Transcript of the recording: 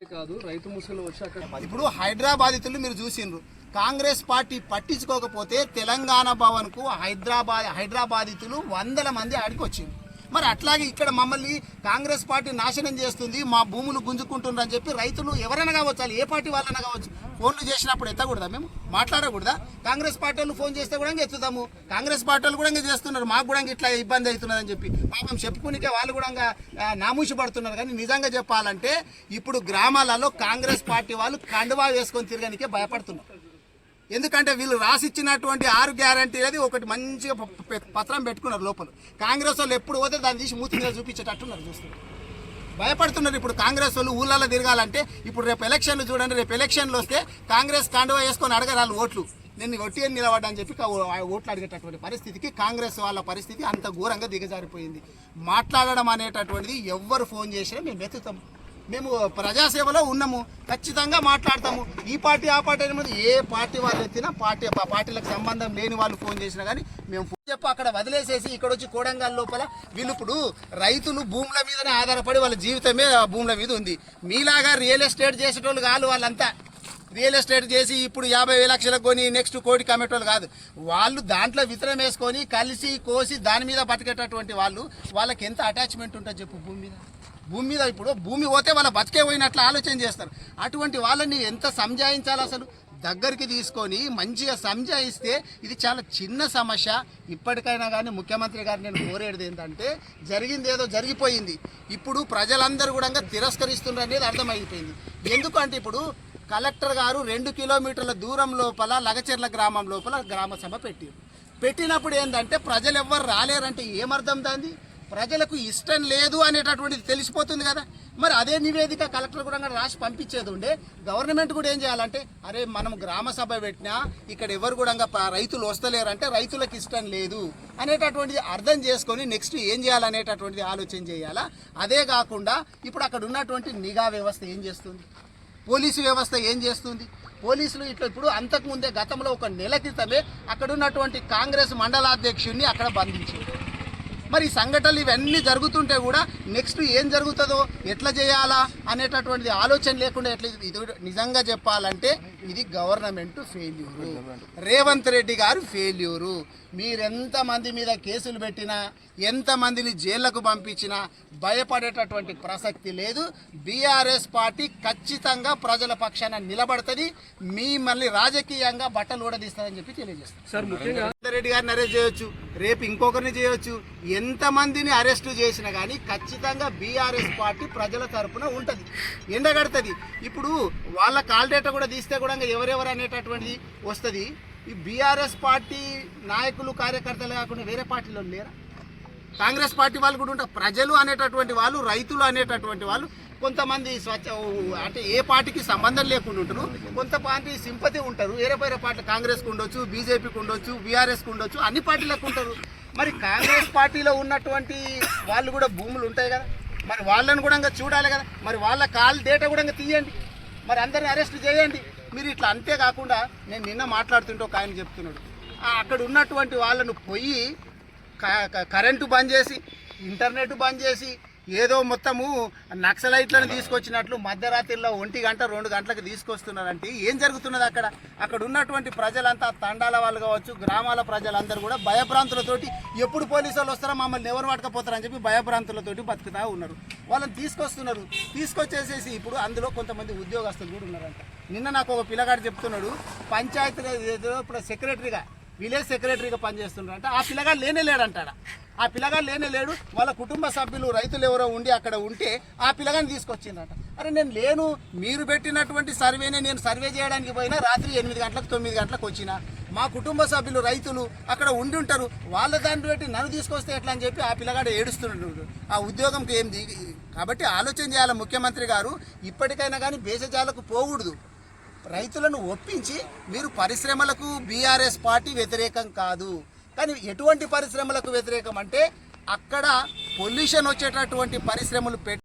కాదు రైతు ముసలు వచ్చి ఇప్పుడు హైదరాబాదితులు మీరు చూసిండ్రు. కాంగ్రెస్ పార్టీ పట్టించుకోకపోతే తెలంగాణ భవన్కు హైదరాబాద్ హైదరాబాదితులు వందల మంది ఆడికి వచ్చింది మరి అట్లాగే ఇక్కడ మమ్మల్ని కాంగ్రెస్ పార్టీ నాశనం చేస్తుంది మా భూములు గుంజుకుంటున్నారు అని చెప్పి రైతులు ఎవరైనా కావచ్చు ఏ పార్టీ వాళ్ళైనా కావచ్చు ఫోన్లు చేసినప్పుడు ఎత్తకూడదా మేము? మాట్లాడకూడదా? కాంగ్రెస్ పార్టీ వాళ్ళు ఫోన్ చేస్తే కూడా ఇంకా ఎత్తుతాము. కాంగ్రెస్ పార్టీ వాళ్ళు కూడా ఇంకా చేస్తున్నారు మాకు కూడా ఇట్లా ఇబ్బంది అవుతున్నదని చెప్పి. పాపం చెప్పుకునికే వాళ్ళు కూడా నామూసి పడుతున్నారు. కానీ నిజంగా చెప్పాలంటే ఇప్పుడు గ్రామాలలో కాంగ్రెస్ పార్టీ వాళ్ళు కండువా వేసుకొని తిరగనికే భయపడుతున్నారు. ఎందుకంటే వీళ్ళు రాసిచ్చినటువంటి ఆరు గ్యారంటీ అనేది ఒకటి మంచిగా పత్రం పెట్టుకున్నారు లోపల. కాంగ్రెస్ వాళ్ళు ఎప్పుడు పోతే దాన్ని తీసి మూతి మీద చూపించేటట్టున్నారు చూస్తున్నారు. భయపడుతున్నారు ఇప్పుడు కాంగ్రెస్ వాళ్ళు ఊళ్ళల్లో తిరగాలంటే ఇప్పుడు రేపు ఎలక్షన్లు చూడండి రేపు ఎలక్షన్లు వస్తే కాంగ్రెస్ కాండవ వేసుకొని అడగరాలు ఓట్లు. నేను ఒట్టి అని నిలబడ్డా అని చెప్పి ఆ ఓట్లు అడిగేటటువంటి పరిస్థితికి కాంగ్రెస్ వాళ్ళ పరిస్థితి అంత ఘోరంగా దిగజారిపోయింది. మాట్లాడడం అనేటటువంటిది ఎవ్వరు ఫోన్ చేసినా మేము ఎత్తుతాం మేము ప్రజాసేవలో ఉన్నాము ఖచ్చితంగా మాట్లాడతాము. ఈ పార్టీ ఆ పార్టీ అనేది ఏ పార్టీ వాళ్ళు ఎత్తినా పార్టీ ఆ పార్టీలకు సంబంధం లేని వాళ్ళు ఫోన్ చేసినా కానీ మేము ఫోన్ అక్కడ వదిలేసేసి ఇక్కడ వచ్చి కోడంగల్ లోపల వీళ్ళు ఇప్పుడు రైతులు భూముల మీదనే ఆధారపడి వాళ్ళ జీవితమే ఆ భూముల మీద ఉంది. మీలాగా రియల్ ఎస్టేట్ చేసేటోళ్ళు కాదు వాళ్ళంతా. రియల్ ఎస్టేట్ చేసి ఇప్పుడు యాభై వేల లక్షలకు కొని నెక్స్ట్ కోటి కమ్మేటోళ్ళు కాదు. వాళ్ళు దాంట్లో విత్తనం వేసుకొని కలిసి కోసి దాని మీద బతికేటటువంటి వాళ్ళు వాళ్ళకి ఎంత అటాచ్మెంట్ ఉంటుంది చెప్పు భూమి మీద? భూమి మీద ఇప్పుడు భూమి పోతే వాళ్ళ బతికే పోయినట్లు ఆలోచన చేస్తారు. అటువంటి వాళ్ళని ఎంత సంజాయించాలి అసలు? దగ్గరికి తీసుకొని మంచిగా సంజాయిస్తే ఇది చాలా చిన్న సమస్య. ఇప్పటికైనా కానీ ముఖ్యమంత్రి గారు నేను కోరేది ఏంటంటే జరిగింది ఏదో జరిగిపోయింది. ఇప్పుడు ప్రజలందరూ కూడా తిరస్కరిస్తున్నారు అనేది అర్థమైపోయింది. ఎందుకంటే ఇప్పుడు కలెక్టర్ గారు రెండు కిలోమీటర్ల దూరం లోపల లగచెర్ల గ్రామం లోపల గ్రామ సభ పెట్టారు. పెట్టినప్పుడు ఏంటంటే ప్రజలు ఎవ్వరు రాలేరంటే ఏమర్థం దాన్ని ప్రజలకు ఇష్టం లేదు అనేటటువంటిది తెలిసిపోతుంది కదా. మరి అదే నివేదిక కలెక్టర్ కూడా రాసి పంపించేది ఉండే. గవర్నమెంట్ కూడా ఏం చేయాలంటే అరే మనం గ్రామ సభ పెట్టినా ఇక్కడ ఎవరు కూడా రైతులు వస్తలేరంటే రైతులకు ఇష్టం లేదు అనేటటువంటిది అర్థం చేసుకొని నెక్స్ట్ ఏం చేయాలనేటటువంటిది ఆలోచన చేయాలా? అదే కాకుండా ఇప్పుడు అక్కడ ఉన్నటువంటి నిఘా వ్యవస్థ ఏం చేస్తుంది? పోలీసు వ్యవస్థ ఏం చేస్తుంది? పోలీసులు ఇట్లా ఇప్పుడు అంతకుముందే గతంలో ఒక నెల క్రితమే అక్కడ ఉన్నటువంటి కాంగ్రెస్ మండలాధ్యక్షుడిని అక్కడ బంధించారు. మరి ఈ సంఘటనలు ఇవన్నీ జరుగుతుంటే కూడా నెక్స్ట్ ఏం జరుగుతుందో ఎట్లా చేయాలా అనేటటువంటిది ఆలోచన లేకుండా ఎట్లా ఇది నిజంగా చెప్పాలంటే ఇది గవర్నమెంట్ ఫెయిల్యూరు రేవంత్ రెడ్డి గారు ఫెయిల్యూరు మీరెంతమంది మీద కేసులు పెట్టినా ఎంతమందిని జైళ్ళకు పంపించినా భయపడేటటువంటి ప్రసక్తి లేదు. బీఆర్ఎస్ పార్టీ ఖచ్చితంగా ప్రజల పక్షాన నిలబడుతుంది. మిమ్మల్ని రాజకీయంగా బట్టలు ఊడదీస్తుందని చెప్పి తెలియజేస్తారు సార్ ముఖ్యంగా రేవంత్ రెడ్డి గారిని అరెస్ట్ చేయొచ్చు రేపు ఇంకొకరిని చేయొచ్చు ఎంతమందిని అరెస్ట్ చేసినా కానీ ఖచ్చితంగా బీఆర్ఎస్ పార్టీ ప్రజల తరపున ఉంటుంది ఎండగడుతుంది. ఇప్పుడు వాళ్ళ కాల్ డేటా కూడా తీస్తే కూడా ఇంకా ఎవరెవరు అనేటటువంటిది వస్తుంది. ఈ బీఆర్ఎస్ పార్టీ నాయకులు కార్యకర్తలు కాకుండా వేరే పార్టీలో లేరా? కాంగ్రెస్ పార్టీ వాళ్ళు కూడా ఉంటారు. ప్రజలు అనేటటువంటి వాళ్ళు రైతులు అనేటటువంటి వాళ్ళు కొంతమంది స్వచ్ఛ అంటే ఏ పార్టీకి సంబంధం లేకుండా ఉంటారు కొంత పార్టీ సింపతి ఉంటారు. వేరే వేరే పార్టీ కాంగ్రెస్కి ఉండొచ్చు బీజేపీకి ఉండొచ్చు బీఆర్ఎస్కి ఉండొచ్చు అన్ని పార్టీలకు ఉంటారు. మరి కాంగ్రెస్ పార్టీలో ఉన్నటువంటి వాళ్ళు కూడా భూములు ఉంటాయి కదా. మరి వాళ్ళని కూడా ఇంకా చూడాలి కదా. మరి వాళ్ళ కాల్ డేటా కూడా ఇంకా తీయండి. మరి అందరిని అరెస్ట్ చేయండి. మీరు ఇట్లా అంతేకాకుండా నేను నిన్న మాట్లాడుతుంటే ఒక ఆయన చెప్తున్నాడు. అక్కడ ఉన్నటువంటి వాళ్ళను పోయి క- కరెంటు బంద్ చేసి ఇంటర్నెట్ బంద్ చేసి ఏదో మొత్తము నక్సలైట్లను తీసుకొచ్చినట్లు మధ్యరాత్రిలో ఒంటి గంట రెండు గంటలకు తీసుకొస్తున్నారంటే ఏం జరుగుతున్నది అక్కడ? అక్కడ ఉన్నటువంటి ప్రజలంతా తండాల వాళ్ళు కావచ్చు గ్రామాల ప్రజలందరూ కూడా భయభ్రాంతులతోటి ఎప్పుడు పోలీసు వాళ్ళు వస్తారో మమ్మల్ని ఎవరు పట్టకపోతారని చెప్పి భయభ్రాంతులతోటి బతుకుతా ఉన్నారు. వాళ్ళని తీసుకొస్తున్నారు. తీసుకొచ్చేసేసి ఇప్పుడు అందులో కొంతమంది ఉద్యోగస్తులు కూడా ఉన్నారంట. నిన్న నాకు ఒక పిల్లగాడు చెప్తున్నాడు పంచాయతీ ఇప్పుడు సెక్రటరీగా విలేజ్ సెక్రటరీగా పనిచేస్తున్నాడు అంటే ఆ పిల్లగాడు లేనే లేడంటాడా? ఆ పిల్లగాడు లేనే లేడు. వాళ్ళ కుటుంబ సభ్యులు రైతులు ఎవరో ఉండి అక్కడ ఉంటే ఆ పిల్లగాని తీసుకొచ్చిందట. అరే నేను లేను. మీరు పెట్టినటువంటి సర్వేనే నేను సర్వే చేయడానికి పోయినా రాత్రి ఎనిమిది గంటలకు తొమ్మిది గంటలకు వచ్చిన. మా కుటుంబ సభ్యులు రైతులు అక్కడ ఉండి ఉంటారు. వాళ్ళ దాన్ని పెట్టి నన్ను తీసుకొస్తే ఎట్లా అని చెప్పి ఆ పిల్లగాడు ఏడుస్తున్నాడు ఆ ఉద్యోగంకి ఏం దిగి కాబట్టి ఆలోచన చేయాలి ముఖ్యమంత్రి గారు. ఇప్పటికైనా కానీ బేసజాలకు పోకూడదు. రైతులను ఒప్పించి మీరు పరిశ్రమలకు బీఆర్ఎస్ పార్టీ వ్యతిరేకం కాదు. కానీ ఎటువంటి పరిశ్రమలకు వ్యతిరేకం అంటే అక్కడ పొల్యూషన్ వచ్చేటటువంటి పరిశ్రమలు పెట్టి